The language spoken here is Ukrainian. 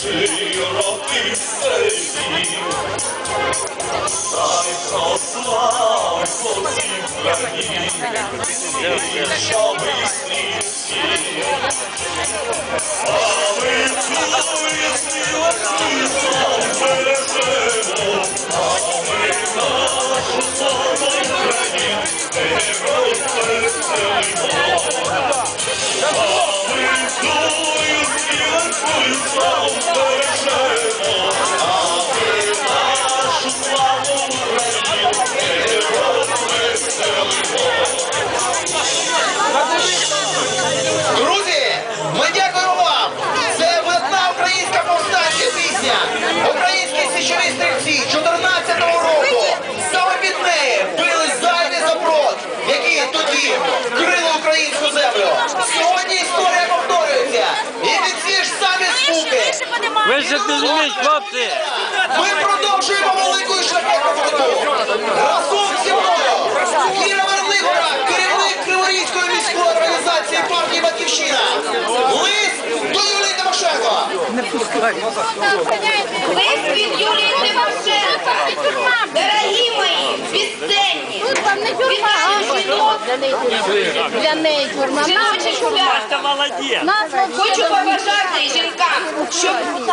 Широкий сесій, дай прослав своїм країнам, щоб і слід. Тоді крили українську землю. Сьогодні історія повторюється. І від ці ж самі спуки. Вище підніміть, хлопці! Ми продовжуємо велику і шляхетну боротьбу. Разом зі мною Кіра Верлигора, керівник Криворізької міської організації партії Батьківщина. Лист до Юлії Тимошенко. Лист від Юлії Тимошенко. Наших жінок, Для неї тюрма. жіночих свят. Молодець! Нас Хочу побажати жінкам, щоб ви